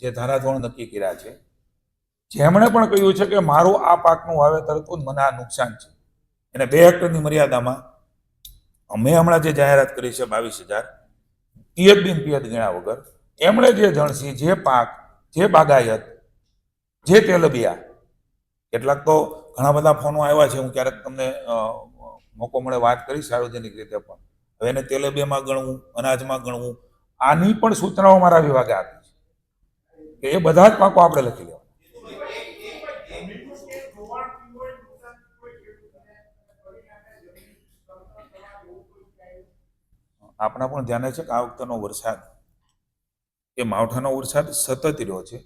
જે ધારાધોરણ નક્કી કર્યા છે, જેમણે પણ કહ્યું છે કે મારું આ પાકનું વાવેતર હતું મને આ નુકસાન છે. એને બે હેક્ટરની મર્યાદામાં અમે હમણાં જે જાહેરાત કરી છે બાવીસ હજાર, પિયત બિન પિયત ગણ્યા વગર, એમણે જે જણસી, જે પાક, જે બાગાયત, જે તેલબિયા, કેટલાક તો ઘણા બધા ફોનો આવ્યા છે, હું ક્યારેક તમને મોકો મળે વાત કરીશ સાર્વજનિક રીતે પણ. હવે એને તેલબિયામાં ગણવું, અનાજમાં ગણવું આની પણ સૂચનાઓ મારા વિભાગે આપી છે. એ બધા જ પાકો આપણે લખી લેવા આપણા પણ ધ્યાને છે કે આ વખતનો વરસાદ, એ માવઠાનો વરસાદ સતત રહ્યો છે.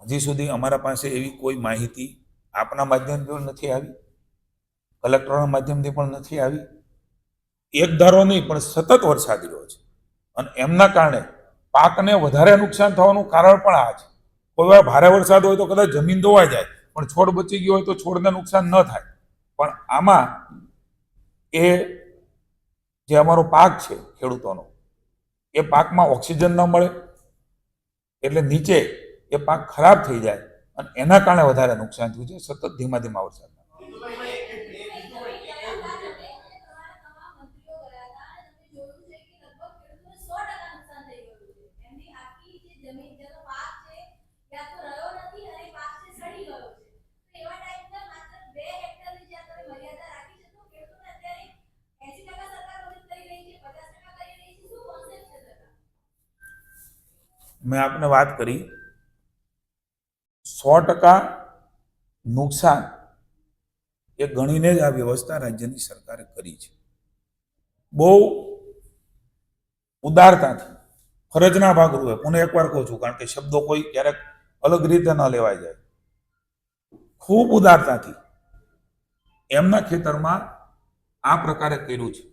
હજી સુધી અમારા પાસે એવી કોઈ માહિતી આપના માધ્યમથી પણ નથી આવી, કલેક્ટરના માધ્યમથી પણ નથી આવી. એક ધારો નહીં, પણ સતત વરસાદ રહ્યો છે. અને એમના કારણે પાકને વધારે નુકસાન થવાનું કારણ પણ આ છે. કોઈ વાર ભારે વરસાદ હોય તો કદાચ જમીન ધોવાઈ જાય, પણ છોડ બચી ગયો હોય તો છોડને નુકસાન ન થાય. પણ આમાં એ જે અમારો પાક છે ખેડૂતોનો, એ પાકમાં ઓક્સિજન ન મળે, એટલે નીચે એ પાક ખરાબ થઈ જાય અને એના કારણે વધારે નુકસાન થયું છે. સતત ધીમા ધીમા વરસાદ મેં આપને વાત કરી, સો ટકા નુકસાન એ ગણીને જ આ વ્યવસ્થા રાજ્યની સરકારે કરી છે. બહુ ઉદારતાથી, ફરજના ભાગરૂપે પુનઃ એકવાર કહું છું, કારણ કે શબ્દો કોઈ ક્યારેક અલગ રીતે ન લેવાય જાય. ખૂબ ઉદારતાથી એમના ખેતરમાં આ પ્રકારે કર્યું છે.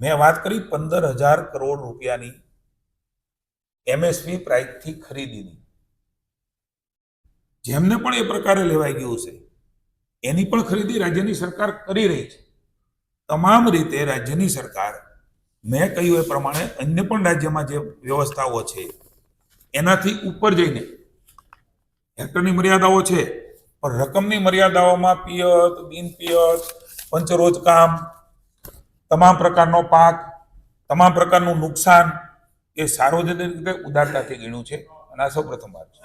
મેં વાત કરી પંદર હજાર કરોડ રૂપિયાની એમએસપી પ્રાઇસથી ખરીદીની. જેમને પણ એ પ્રકારે લેવાઈ ગયું છે, એની પણ ખરીદી રાજ્યની સરકાર કરી રહી છે. તમામ રીતે રાજ્યની સરકાર, મેં કહ્યું એ પ્રમાણે અન્ય પણ રાજ્યમાં જે વ્યવસ્થાઓ છે, એનાથી ઉપર જઈને હેક્ટરની મર્યાદાઓ છે, પણ રકમની મર્યાદાઓમાં પિયત બિન પિયત પંચરોજ કામ, તમામ પ્રકારનો પાક, તમામ પ્રકારનું નુકસાન એ સાર્વજનિક રીતે ઉદારતાથી ગણ્યું છે અને આ સૌ પ્રથમ વાત છે.